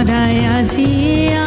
শাখে বসুন্ধরায়